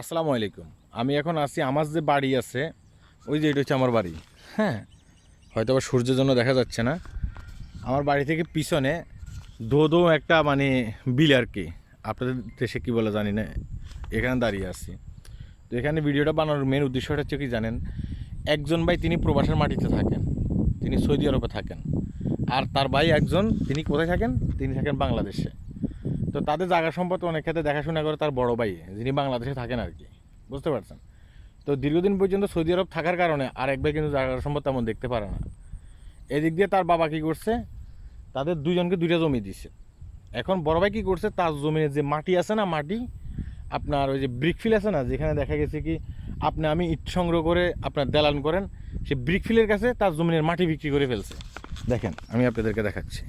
আসসালামু আলাইকুম। আমি এখন আছি, আমার যে বাড়ি আছে, ওই যে এটা হচ্ছে আমার বাড়ি। হ্যাঁ? হয়তো আবার সূর্যের জন্য দেখা যাচ্ছে না। আমার বাড়ি থেকে পিছনে দো দো একটা মানে বিল আর কি। আপনাদের দেশে কী বলে জানি না, এখানে দাঁড়িয়ে আছি। তো এখানে ভিডিওটা বানানোর মেন উদ্দেশ্যটা হচ্ছে কি জানেন, একজন ভাই তিনি প্রবাসের মাটিতে থাকেন। তিনি সৌদি আরবে থাকেন। আর তার ভাই একজন, তিনি কোথায় থাকেন? তিনি থাকেন বাংলাদেশে। তো তাদের জায়গা সম্পদ অনেক ক্ষেত্রে দেখাশোনা করে তার বড় ভাই, যিনি বাংলাদেশে থাকেন আর কি। বুঝতে পারছেন? তো দীর্ঘদিন পর্যন্ত সৌদি আরব থাকার কারণে আর এক ভাই কিন্তু জায়গা সম্পদ তেমন দেখতে পারে না। এদিক দিয়ে তার বাবা কী করছে? তাদের দুজনকে দুইটা জমি দিছে। এখন বড় ভাই কী করছে? তার জমির যে মাটি আছে না, মাটি, আপনার ওই যে ব্রিকফিল আছে না, যেখানে দেখা গেছে কি, আপনি আমি ইট সংগ্রহ করে আপনার দেলান করেন, সে ব্রিকফিলের কাছে তার জমিনের মাটি বিক্রি করে ফেলছে। দেখেন, আমি আপনাদেরকে দেখাচ্ছি।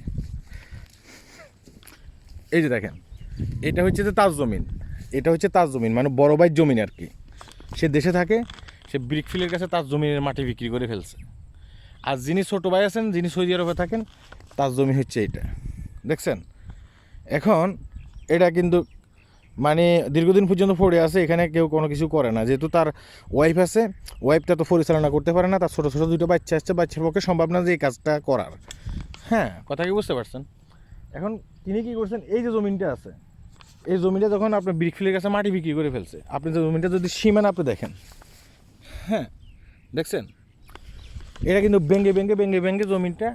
এই যে দেখেন এটা হচ্ছে যে তার জমিন। এটা হচ্ছে তার জমিন মানে বড় ভাইয়ের জমিন আর কি। সে দেশে থাকে সে ব্রিকফিলের কাছে তার জমিনের মাটি বিক্রি করে ফেলছে। আর যিনি ছোটো ভাই আছেন যিনি সৌদি আরবে থাকেন তার জমি হচ্ছে এটা দেখছেন? এখন এটা কিন্তু মানে দীর্ঘদিন পর্যন্ত পড়ে আছে এখানে কেউ কোনো কিছু করে না। যেহেতু তার ওয়াইফ আছে ওয়াইফটা তো পরিচালনা করতে পারে না তার ছোটো ছোটো দুটো বাচ্চা আসছে বাচ্চার পক্ষে সম্ভব না যে এই কাজটা করার। হ্যাঁ। কথা কি বুঝতে পারছেন? এখন তিনি কি করছেন? এই যে জমিনটা আছে, এই জমিটা যখন আপনার ব্রিকফিলের কাছে মাটি বিক্রি করে ফেলছে, আপনি যে জমিটা যদি সীমানা আপনি দেখেন হ্যাঁ দেখছেন? এটা কিন্তু বেঙ্গে বেঙ্গে বেঙ্গে বেঙ্গে জমিনটা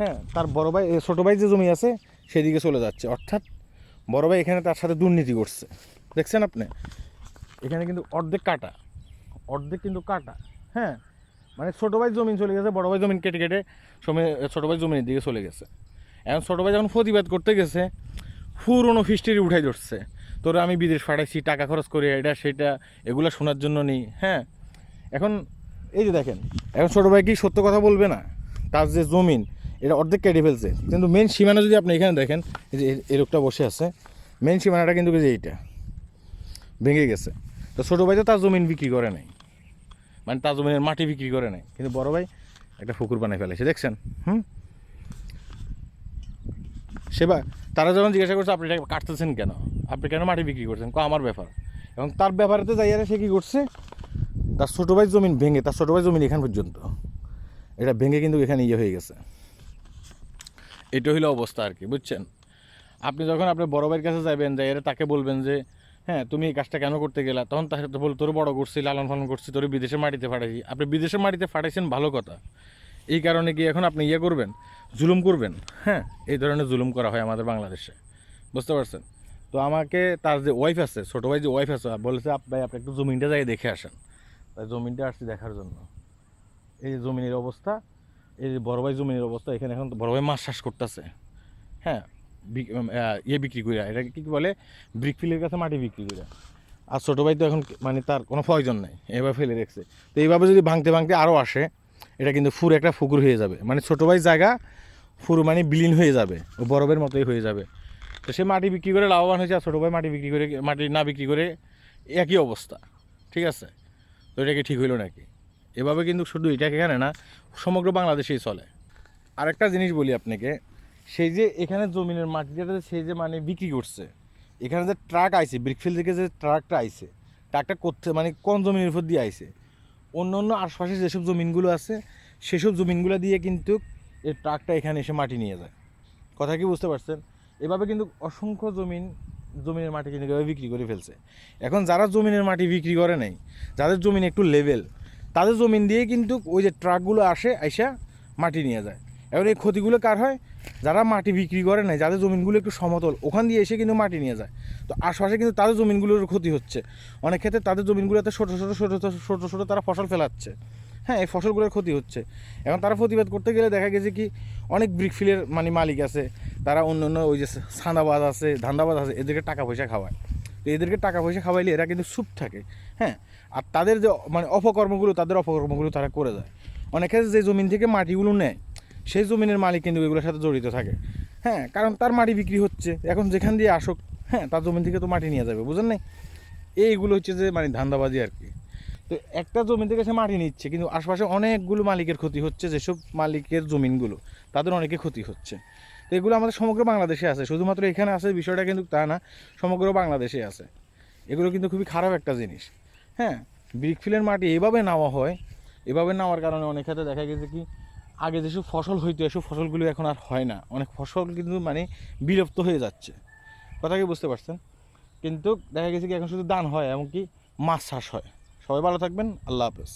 হ্যাঁ তার বড় ভাই ছোটো ভাই যে জমি আছে, সেদিকে চলে যাচ্ছে। অর্থাৎ বড় ভাই এখানে তার সাথে দুর্নীতি করছে। দেখছেন আপনি? এখানে কিন্তু অর্ধেক কাটা, অর্ধেক কিন্তু কাটা হ্যাঁ। মানে ছোটো ভাই জমিন চলে গেছে, বড় ভাই জমিন কেটে কেটে সময় ছোটো ভাই জমিনের দিকে চলে গেছে। এখন ছোটো ভাই যখন প্রতিবাদ করতে গেছে, পুরনো ফিস্টিরি উঠাই ধরছে। তোরা আমি বিদেশ পাঠাইছি, টাকা খরচ করে এটা সেটা, এগুলো শোনার জন্য নেই হ্যাঁ? এখন এই যে দেখেন, এখন ছোটো ভাই কি সত্য কথা বলবে না? তার যে জমিন, এটা অর্ধেক কেটে ফেলছে। কিন্তু মেন সীমানা যদি আপনি এখানে দেখেন, এই যে এই- লোকটা বসে আছে মেন সীমানাটা কিন্তু যে এইটা, ভেঙে গেছে। তো ছোটো ভাই তো তার জমিন বিক্রি করে নাই। মানে তার জমিনের মাটি বিক্রি করে নাই। কিন্তু বড় ভাই একটা পুকুর বানাই ফেলেছে, দেখছেন? হুম? সেবা তারা যখন জিজ্ঞাসা করছে, আপনি এটা কাটতেছেন কেন? আপনি কেন মাটি বিক্রি করছেন? ক, আমার ব্যাপার। এবং তার ব্যাপারেতে যাই সে কী করছে, তার ছোটো ভাই জমিন ভেঙে, তার ছোটো ভাই জমিন এখান পর্যন্ত। এটা ভেঙে কিন্তু এখানে ইয়ে হয়ে গেছে। এটা হইল অবস্থা আর কি, বুঝছেন? আপনি যখন আপনার বড় ভাইয়ের কাছে যাবেন যাই তাকে বলবেন যে হ্যাঁ তুমি এই কাজটা কেন করতে গেলা? তখন তাকে তো বল, তোর বড় করছি, লালন পালন করছি, তোর বিদেশের মাটিতে ফাটাইছি আপনি বিদেশের মাটিতে ফাটাইছেন ভালো কথা। এই কারণে কি এখন আপনি ইয়ে করবেন, জুলুম করবেন। হ্যাঁ এই ধরনের জুলুম করা হয় আমাদের বাংলাদেশে। বুঝতে পারছেন? তো আমাকে তার যে ওয়াইফ আছে, ছোটো ভাই যে ওয়াইফ আছে, বলেছে ভাই, আপনি একটু জমিনটা যাই দেখে আসেন। তাই জমিনটা আসছি দেখার জন্য। এই জমিনের অবস্থা, এই যে বড় ভাই জমিনের অবস্থা, এখানে এখন বড় ভাই মাছ চাষ করতেছে। হ্যাঁ ইয়ে বিক্রি করে এটাকে কী বলে? ব্রিকফিলের কাছে মাটি বিক্রি করে আর ছোটো ভাই তো এখন মানে তার কোনো প্রয়োজন নেই এবার ফেলে রেখেছে। তো এইভাবে যদি ভাঙতে ভাঙতে আরও আসে এটা কিন্তু ফুর একটা ফুকুর হয়ে যাবে। মানে ছোটো ভাই জায়গা, ফুর মানে বিলীন হয়ে যাবে, ও বরফের মতোই হয়ে যাবে। তো সে মাটি বিক্রি করে লাভবান হয়েছে আর ছোটো ভাই মাটি বিক্রি করে, মাটি না বিক্রি করে একই অবস্থা, ঠিক আছে? তো এটা কি ঠিক হইল নাকি? এভাবে কিন্তু শুধু এটাকে এখানে না, সমগ্র বাংলাদেশেই চলে। আরেকটা জিনিস বলি আপনাকে, সেই যে এখানে জমিনের মাটিটা সেই যে মানে বিক্রি করছে, এখানে যে ট্রাক আইছে ব্রিকফিল্ড থেকে যে ট্রাকটা আইছে, ট্রাকটা করতে মানে কোন জমিনের উপর দিয়ে আইছে? অন্য অন্য আশপাশে যেসব জমিনগুলো আছে, সেসব জমিনগুলো দিয়ে কিন্তু এই ট্রাকটা এখানে এসে মাটি নিয়ে যায়। কথা কি বুঝতে পারছেন? এভাবে কিন্তু অসংখ্য জমিন জমিনের মাটি কিন্তু এভাবে বিক্রি করে ফেলছে। এখন যারা জমিনের মাটি বিক্রি করে নাই, যাদের জমিন একটু লেভেল তাদের জমিন দিয়ে কিন্তু ওই যে ট্রাকগুলো আসে, আইসা মাটি নিয়ে যায়। এখন এই ক্ষতিগুলো কার হয়? যারা মাটি বিক্রি করে নাই, যাদের জমিনগুলো একটু সমতল, ওখান দিয়ে এসে কিন্তু মাটি নিয়ে যায়। তো আশপাশে কিন্তু তাদের জমিনগুলোর ক্ষতি হচ্ছে। অনেক ক্ষেত্রে তাদের জমিনগুলোতে ছোটো ছোটো ছোটো ছোটো ছোটো তারা ফসল ফেলাচ্ছে। হ্যাঁ এই ফসলগুলোর ক্ষতি হচ্ছে। এখন তারা প্রতিবাদ করতে গেলে দেখা গেছে কি, অনেক ব্রিকফিলের মানে মালিক আছে। তারা অন্য অন্য ওই যে সান্দাবাজ আছে ধান্দাবাজ আছে, এদেরকে টাকা পয়সা খাওয়ায়। তো এদেরকে টাকা পয়সা খাওয়াইলে এরা কিন্তু চুপ থাকে। হ্যাঁ আর তাদের যে মানে অপকর্মগুলো, তাদের অপকর্মগুলো তারা করে যায় অনেক ক্ষেত্রে যে জমিন থেকে মাটিগুলো নেয় সেই জমিনের মালিক কিন্তু এগুলোর সাথে জড়িত থাকে। হ্যাঁ কারণ তার মাটি বিক্রি হচ্ছে, এখন যেখান দিয়ে আসুক হ্যাঁ তার জমিন থেকে তো মাটি নিয়ে যাবে বুঝেন নাই? এইগুলো হচ্ছে যে মানে ধান্দাবাজি আর কি। তো একটা জমি থেকে সে মাটি নিচ্ছে, কিন্তু আশপাশে অনেকগুলো মালিকের ক্ষতি হচ্ছে, যেসব মালিকের জমিনগুলো, তাদের অনেকে ক্ষতি হচ্ছে। তো এগুলো আমাদের সমগ্র বাংলাদেশে আছে, শুধুমাত্র এখানে আছে, বিষয়টা কিন্তু তা না, সমগ্র বাংলাদেশে আছে। এগুলো কিন্তু খুবই খারাপ একটা জিনিস। হ্যাঁ ব্রিকফিলের মাটি এভাবে নেওয়া হয়, এভাবে নেওয়ার কারণে অনেক ক্ষেত্রে দেখা গেছে কি আগে যেসব ফসল হইতো, এসব ফসলগুলো এখন আর হয় না। অনেক ফসল কিন্তু মানে বিলুপ্ত হয়ে যাচ্ছে। কথা কি বুঝতে পারছেন? কিন্তু দেখা গেছে কি এখন শুধু দান হয়, এমনকি মাছ চাষ হয়। সবাই ভালো থাকবেন, আল্লাহ হাফেজ।